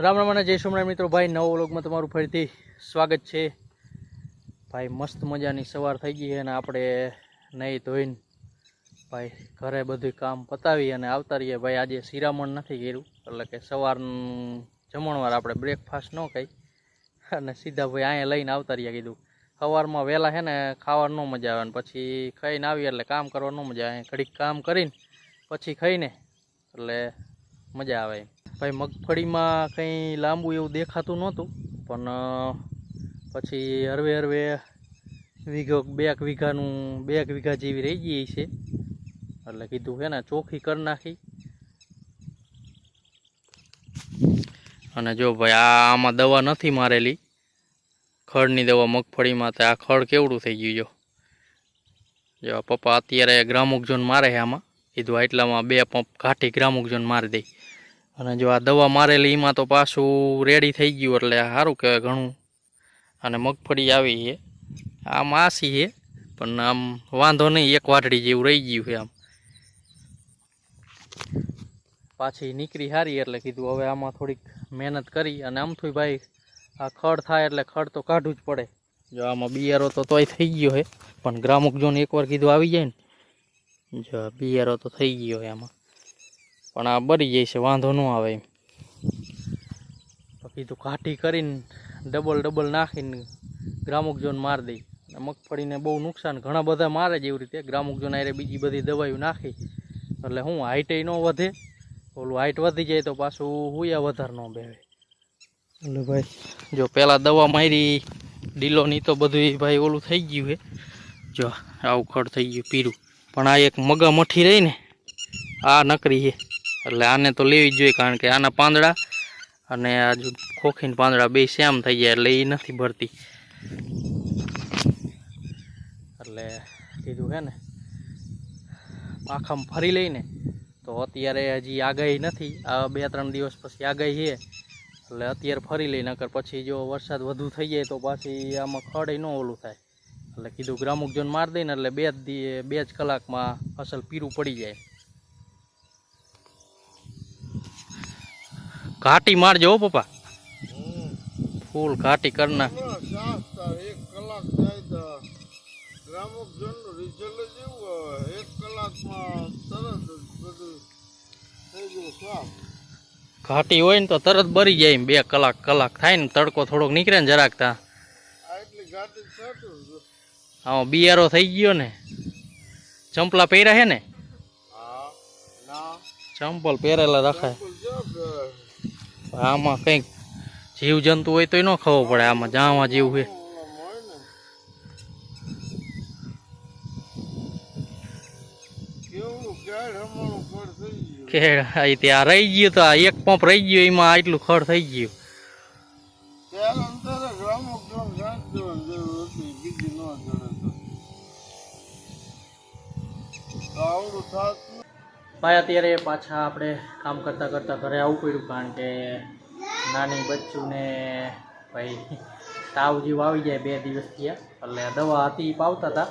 રામ રામાના જય સોમનાથ મિત્રો. ભાઈ, નવો વ્લોગમાં તમારું ફરીથી સ્વાગત છે. ભાઈ, મસ્ત મજાની સવાર થઈ ગઈ અને આપણે નહીં ધોઈને ભાઈ, ઘરે બધું કામ પતાવી અને આવતા રહીએ. ભાઈ, આજે શિરામણ નથી કર્યું, એટલે કે સવારનું જમણવાર આપણે બ્રેકફાસ્ટ ન ખાઈ. અને સીધા ભાઈ અહીંયા લઈને આવતા રહ્યા કીધું. સવારમાં વહેલા છે ને ખાવાનું ન મજા આવે ને પછી ખાઈને આવીએ, એટલે કામ કરવા ન મજા આવે. ઘડીક કામ કરીને પછી ખાઈને, એટલે મજા આવે એમ. ભાઈ મગફળીમાં કંઈ લાંબુ એવું દેખાતું નહોતું, પણ પછી હરવે હરવે વીઘો, બે એક વીઘાનું, બે એક વીઘા જેવી રહી ગઈ છે. એટલે કીધું છે ને, ચોખ્ખી કરી નાખી. અને જો ભાઈ, આ આમાં દવા નથી મારેલી. ખડની દવા મગફળીમાં, તો આ ખડ કેવડું થઈ ગયું જો. જો પપ્પા અત્યારે ગ્રામુકજોન મારે છે આમાં. કીધું આટલામાં બે પંપ ઘાટી ગ્રામુકજોન મારી દઈ અને જો આ દવા મારેલી, એમાં તો પાછું રેડી થઈ ગયું એટલે સારું કહેવાય ઘણું. અને મગફળી આવી છે. આ માસી છે, પણ આમ વાંધો નહીં, એક વાટડી જેવું રહી ગયું છે આમ. પાછી નીકળી સારી એટલે કીધું, હવે આમાં થોડીક મહેનત કરી. અને આમથી ભાઈ, આ ખડ થાય એટલે ખડ તો કાઢવું જ પડે. જો આમાં બિયારો તો તોય થઈ ગયો છે, પણ ગ્રામુક જોન એકવાર કીધું આવી જાય ને, જો બિયારો તો થઈ ગયો છે આમાં. પણ આ બરી જાય છે વાંધો ન આવે એમ. તો કીધું ઘાટી કરીને ડબલ ડબલ નાખીને ગ્રામુક જોન મારી દઈ મગફળીને બહુ નુકસાન ઘણા બધા મારે જ એવી રીતે. ગ્રામુક જોન આરે બીજી બધી દવાઈઓ નાખી. એટલે હું હાઈટે ન વધે. ઓલું હાઈટ વધી જાય તો પાછું હુયા વધારે ન બેવે એટલે ભાઈ. જો પહેલાં દવા મારી ડીલોની તો બધું ભાઈ ઓલું થઈ ગયું હે. જો આવું ખડ થઈ ગયું પીરું. પણ આ એક મગા મઠી રહી ને આ નકરી છે એટલે આને તો લેવી જ જોઈએ કારણ કે આના પાંદડા અને આ ખોખીન પાંદડા બે સેમ થઈ જાય એટલે એ નથી ભરતી. એટલે કીધું હે ને આખામાં ફરી લઈને તો અત્યારે હજી આગાહી નથી. આ બે ત્રણ દિવસ પછી આગાહી છે. એટલે અત્યારે ફરી લઈ નકર પછી જો વરસાદ વધુ થઈ જાય તો પાછી આમાં ખડે ન ઓલું થાય. એટલે કીધું ગ્રામુકજન મારી દઈને, એટલે બે જ બે જ કલાકમાં અસલ પીરું પડી જાય. ઘાટી મારજો હો પપ્પા. ફૂલ ઘાટી કરી નાખ. એક કલાક જાય તો ગ્રામક જનનું રિઝલ્ટ જ એવું આવે એક કલાકમાં તરત જ બધું થઈ ગયું સાફ ઘાટી હોય ને તો તરત બરી જાય એમ. બે કલાક કલાક થાય ને તડકો થોડોક નીકળે ને જરાક તા. આ એટલી ગાડી છાંટું છું. આમાં બિયારો થઈ ગયો ને. ચંપલા પહેર્યા છે ને? ચંપલ પહેરેલા રખાય. આમાં કંઈક જીવ જંતુ હોય તોય ન ખબર પડે આમાં જામાં જીવ છે. ઓલામાં હોય ને કેવું? ગાઢ હમણાં ખડ થઈ ગયું? કે આ ત્યાં રહી ગયું તો આ એક પંપ રહી ગયો એમાં આટલું ખડ થઈ ગયું. તો. તો આવડું થાત ભાઈ, અત્યારે પાછા આપણે કામ કરતાં કરતાં ઘરે આવવું પડ્યું, કારણ કે નાની બચ્ચુને ભાઈ તાવ જેવું આવી જાય બે દિવસ થયા. એટલે દવા હતી પાવતા હતા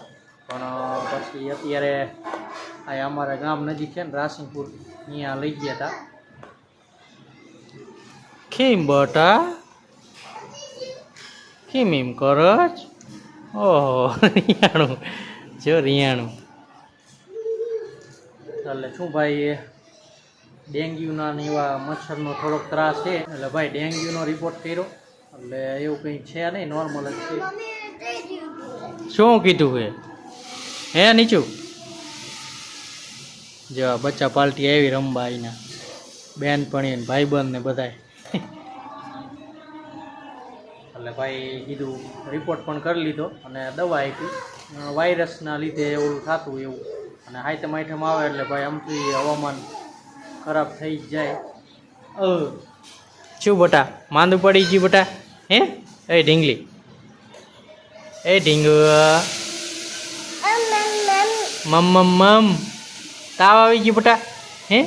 પણ પછી અત્યારે આ અમારા ગામ નજીક છે ને રાસિંગપુર અહીંયા લઈ ગયા હતા કેમ બટા? કેમ એમ કરજ? ઓહો, રિયાણું, જો રિયાણું. એટલે શું ભાઈ ડેન્ગ્યુના એવા મચ્છરનો થોડોક ત્રાસ છે. એટલે ભાઈ ડેન્ગ્યુનો રિપોર્ટ કર્યો. એટલે એવું કંઈ છે નહીં નોર્મલ જ છે. શું કીધું હે? હે નીચું? જો બચ્ચા પાર્ટી આવી રમવા અહીંના બેનપણી ભાઈબંધ ને બધાય. એટલે ભાઈ કીધું રિપોર્ટ પણ કરી લીધો અને દવા આપી. વાયરસના લીધે એવું થતું એવું. અને આઈટમ આઈટમ આવે એટલે ભાઈ આમથી હવામાન ખરાબ થઈ જ જાય. અ. શું બટા? માંદું પડી ગયું બટા? હે? એ ઢીંગલી. એ ઢીંગુ. મમ મમ મમ. તાવ આવી ગયું બટા? હે?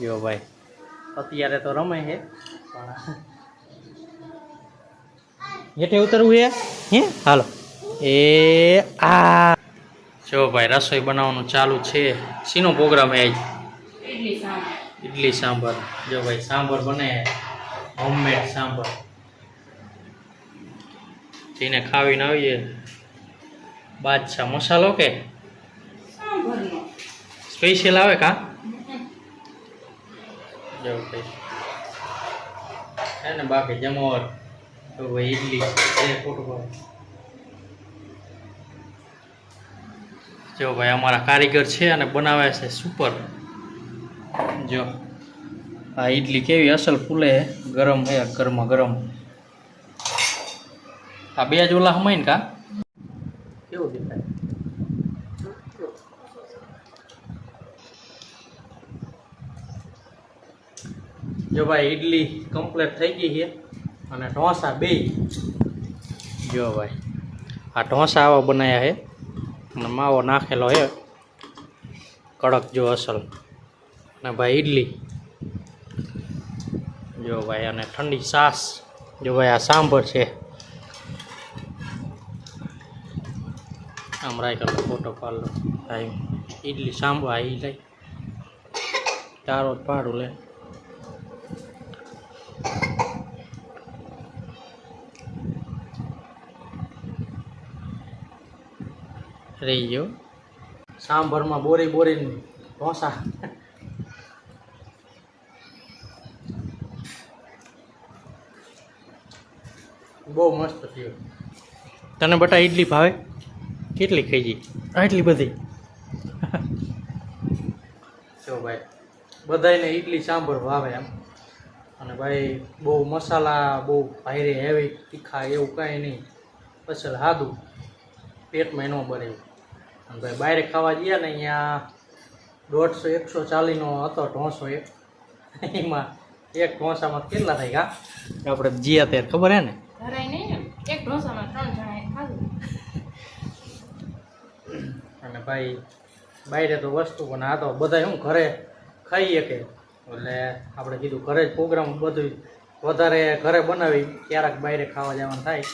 જો ભાઈ અત્યારે તો રમે છે પણ હેઠે ઉતરવું છે હે? હાલો. એ આ. જો ભાઈ રસોઈ બનાવવાનું ચાલુ છે. શીનો પ્રોગ્રામ હે આજ ઇડલી સાંભાર. જો ભાઈ સાંભર બને. હોમમેડ સાંભર. જઈને ખાવીને આવીએ. બાદશાહ મસાલો કે? સ્પેશિયલ આવે કા? જો ભાઈ. હે ને બાકી જમોર તો ભાઈ ઇડલી એ ફૂટબોલ. જો ભાઈ અમારા કારીગર છે અને બનાવે છે સુપર જો, આ ઇડલી કેવી અસલ ફૂલે ગરમ હે ગરમા ગરમ. આ બે જ ઓલા હમાય ને કા? કેવું દેખાય? જો ભાઈ ઇડલી કમ્પ્લીટ થઈ ગઈ છે અને ઢોસા બે. જો ભાઈ, આ ઢોસા આવા બનાવ્યા છે. અને માવો નાખેલો એ કડક જો અસલ. અને ભાઈ ઇડલી જો ભાઈ, અને ઠંડી સાસ જો ભાઈ, આ સાંભર છે. આમ રાખેલો ફોટો પાડલો. ભાઈ ઇડલી સાંભર આ ઈ લઈ તારો પાડું લે. રહી ગયો. સાંભરમાં બોરી બોરી ઢોસા બહુ મસ્ત થયો. તને બટા ઇડલી ભાવે? કેટલી ખાઈ ગઈ? આટલી બધી. જો ભાઈ બધાને ઇડલી સાંભર ભાવે એમ. અને ભાઈ બહુ મસાલા બહુ ભાઈરે હેવી તીખા એવું કાંઈ નહીં. પછી સાદું પેટમાં ન બને એવું. અને ભાઈ બહાર ખાવા ગયા ને અહીંયા દોઢસો એકસો ચાલીનો હતો ઢોસો એક. એમાં એક ઢોસામાં કેટલા થાય કા આપણે જીયા ત્યારે ખબર હે ને? ધરાય નહીં એક ઢોસામાં ત્રણ જણાએ ખાધું. અને ભાઈ બહાર તો વસ્તુ પણ આ તો બધા શું ઘરે ખાઈ શકે. એટલે આપણે કીધું ઘરે જ પ્રોગ્રામ બધું વધારે ઘરે બનાવી ક્યારેક બહાર ખાવા જવાનું થાય.